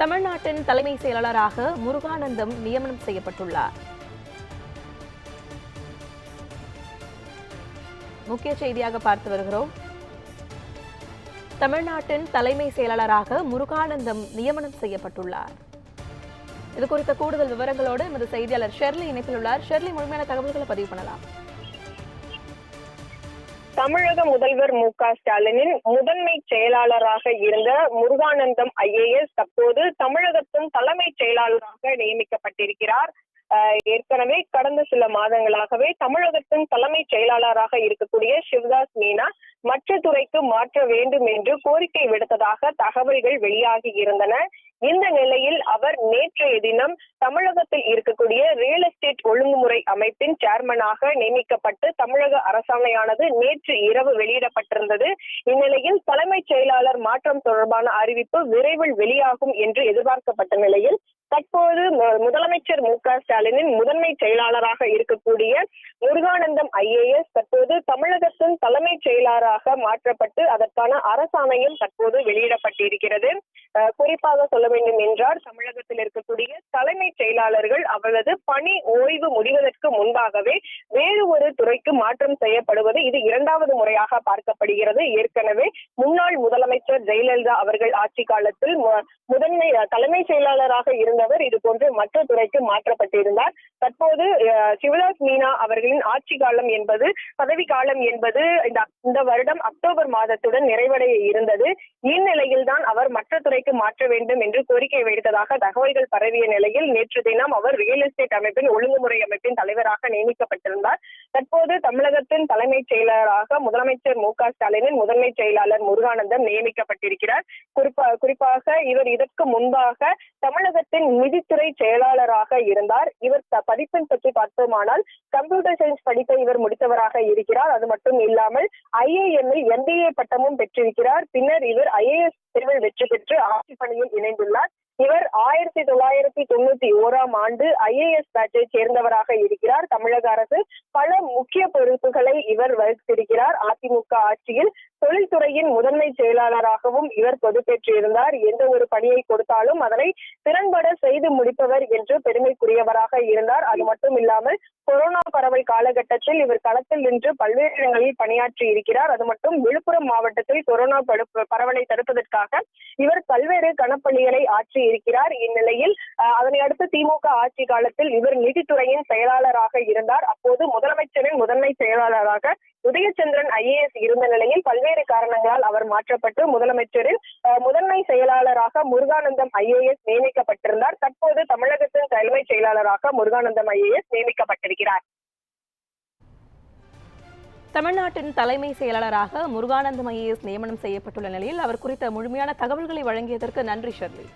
தமிழ்நாட்டின் தலைமை செயலாளராக முருகானந்தம் நியமனம் செய்யப்பட்டுள்ளார். முக்கிய செய்தியாக பார்த்து வருகிறோம். தமிழ்நாட்டின் தலைமை செயலாளராக முருகானந்தம் நியமனம் செய்யப்பட்டுள்ளார். இது குறித்த கூடுதல் விவரங்களோடு எமது செய்தியாளர் ஷெர்லி இணைப்பில் உள்ளார். ஷெர்லி முழுமையான தகவல்களை பதிவு பண்ணலாம். தமிழக முதல்வர் மு க ஸ்டாலினின் முதன்மை செயலாளராக இருந்த முருகானந்தம் ஐஏஎஸ் தற்போது தமிழகத்தின் தலைமை செயலாளராக நியமிக்கப்பட்டிருக்கிறார். ஆஹ் ஏற்கனவே கடந்த சில மாதங்களாகவே தமிழகத்தின் தலைமை செயலாளராக இருக்கக்கூடிய சிவதாஸ் மீனா மற்ற துறைக்கு மாற்ற வேண்டும் என்று கோரிக்கை விடுத்ததாக தகவல்கள் வெளியாகி இருந்தன. இந்த நிலையில் அவர் நேற்றைய தினம் தமிழகத்தில் இருக்கக்கூடிய ரியல் எஸ்டேட் ஒழுங்குமுறை அமைப்பின் சேர்மனாக நியமிக்கப்பட்டு தமிழக அரசாணையானது நேற்று இரவு வெளியிடப்பட்டிருந்தது. இந்நிலையில் தலைமைச் செயலாளர் மாற்றம் தொடர்பான அறிவிப்பு விரைவில் வெளியாகும் என்று எதிர்பார்க்கப்பட்ட நிலையில் தற்போது முதலமைச்சர் மு க ஸ்டாலினின் முதன்மை செயலாளராக இருக்கக்கூடிய முருகானந்தம் ஐஏஎஸ் தற்போது தமிழகத்தின் தலைமைச் செயலாளராக மாற்றப்பட்டு அதற்கான அரசாணையும் தற்போது வெளியிடப்பட்டிருக்கிறது. குறிப்பாக சொல்ல வேண்டும் என்றால் தமிழகத்தில் இருக்கக்கூடிய தலைமைச் செயலாளர்கள் அவரது பணி ஓய்வு முடிவதற்கு முன்பாகவே வேறு ஒரு துறைக்கு மாற்றம் செய்யப்படுவது இது இரண்டாவது முறையாக பார்க்கப்படுகிறது. ஏற்கனவே முன்னாள் முதலமைச்சர் ஜெயலலிதா அவர்கள் ஆட்சி காலத்தில் முதன்மை தலைமை செயலாளராக இருந்தவர். இது போன்று மற்ற துறைக்கு மாற்றப்பட்டிருந்தார். தற்போது சிவதாஸ் மீனா அவர்களின் ஆட்சி காலம் என்பது பதவி காலம் என்பது இந்த இந்த வருடம் அக்டோபர் மாதத்துடன் நிறைவடைய இருந்தது. இந்நிலையில் தான் அவர் மற்ற துறைக்கு மாற்ற வேண்டும் என்று கோரிக்கை வைத்ததாக தகவல்கள் பரவிய நிலையில் நேற்று தினம் அவர் ரியல் எஸ்டேட் அமைப்பின் ஒழுங்குமுறை அமைப்பின் தலைவராக நியமிக்கப்பட்டிருந்தார். தற்போது தமிழகத்தின் தலைமைச் செயலராக முதலமைச்சர் மு க ஸ்டாலினின் முதன்மை செயலாளர் முருகானந்தம் நியமிக்கப்பட்டிருக்கிறார். குறிப்பா குறிப்பாக இவர் இதற்கு முன்பாக தமிழகத்தின் நிதித்துறை செயலாளராக இருந்தார். இவர் படிப்பின் பதிப்பெண் பற்றி பார்த்தோமானால் கம்ப்யூட்டர் சயின்ஸ் படிப்பை இவர் முடித்தவராக இருக்கிறார். அது மட்டும் இல்லாமல் ஐஏஎம்மில் எம்பிஏ பட்டமும் பெற்றிருக்கிறார். பின்னர் இவர் ஐஏஎஸ் தேர்வில் வெற்றி பெற்று ஆட்சி பணியில் இணைந்துள்ளார். இவர் ஆயிரத்தி தொள்ளாயிரத்தி தொண்ணூத்தி ஓராம் ஆண்டு ஐஏஎஸ் பேட்சை சேர்ந்தவராக இருக்கிறார். தமிழக அரசு பல முக்கிய பொறுப்புகளை இவர் வகித்திருக்கிறார். அதிமுக ஆட்சியில் தொழில்துறையின் முதன்மை செயலாளராகவும் இவர் பொறுப்பேற்றிருந்தார். எந்த ஒரு பணியை கொடுத்தாலும் அதனை திறன்பட செய்து முடிப்பவர் என்று பெருமைக்குரியவராக இருந்தார். அது மட்டும் இல்லாமல் கொரோனா பரவல் காலகட்டத்தில் இவர் களத்தில் நின்று பல்வேறு இடங்களில் பணியாற்றி இருக்கிறார். அது மட்டும் விழுப்புரம் மாவட்டத்தில் கொரோனா பரவலை தடுப்பதற்காக இவர் பல்வேறு கணப்பணிகளை ஆற்றி இருக்கிறார். இந்நிலையில் அதனை அடுத்து திமுக ஆட்சி காலத்தில் இவர் நிதித்துறையின் செயலாளராக இருந்தார். அப்போது முதலமைச்சரின் முதன்மை செயலாளராக உதயச்சந்திரன் ஐஏஎஸ் இருந்த நிலையில் பல்வேறு பல்வேறு காரணங்களால் அவர் மாற்றப்பட்டு முதலமைச்சரின் முதன்மை செயலாளராக முருகானந்தம் ஐஏஎஸ் நியமிக்கப்பட்டிருந்தார். தற்போது தமிழகத்தின் தலைமைச் செயலாளராக முருகானந்தம் ஐஏஎஸ் நியமிக்கப்பட்டிருக்கிறார். தமிழ்நாட்டின் தலைமை செயலாளராக முருகானந்தம் ஐஏஎஸ் நியமனம் செய்யப்பட்டுள்ள நிலையில் அவர் குறித்த முழுமையான தகவல்களை வழங்கியதற்கு நன்றி ஷெர்லி.